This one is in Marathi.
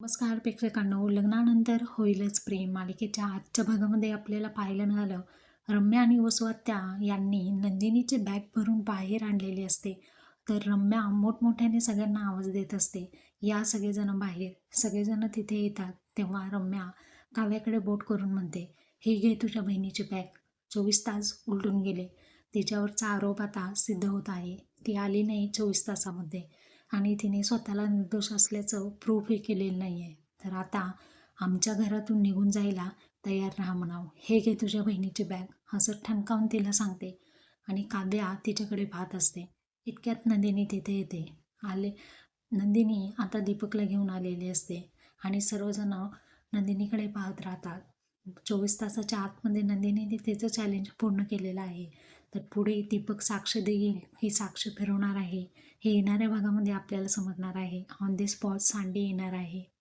नमस्कार प्रेक्षकांनो. लग्नानंतर होईलच प्रेम. मालिकेच्या आजच्या भागामध्ये आपल्याला पाहायला मिळालं रम्या आणि वसुहत्या यांनी नंदिनीचे बॅग भरून बाहेर आणलेली असते. तर रम्या मोठमोठ्याने सगळ्यांना आवाज देत असते. या सगळेजण बाहेर सगळेजण तिथे येतात. तेव्हा रम्या काव्याकडे बोट करून म्हणते हे घे तुझ्या बहिणीची बॅग. चोवीस तास उलटून गेले. तिच्यावरचा आरोप आता सिद्ध होत आहे. ती आली नाही चोवीस तासामध्ये. आणि तिने स्वतःला निर्दोष असल्याचं प्रूफही केलेलं नाही आहे तर आता आमच्या घरातून निघून जायला तयार राहा म्हणावं. हे घे तुझ्या बहिणीची बॅग असं ठणकावून तिला सांगते आणि काव्या तिच्याकडे पाहत असते. इतक्यात नंदिनी तिथे येते. आले नंदिनी आता दीपकला घेऊन आलेली असते आणि सर्वजण नंदिनीकडे पाहत राहतात. चोवीस तासाच्या आतमध्ये नंदिनीने तिचं चॅलेंज पूर्ण केलेलं आहे. तर पुढे दीपक साक्ष देईल ही साक्ष फिरवणार आहे. हे येणाऱ्या भागामध्ये आपल्याला समजणार आहे. ऑन दी स्पॉट सांडी येणार आहे.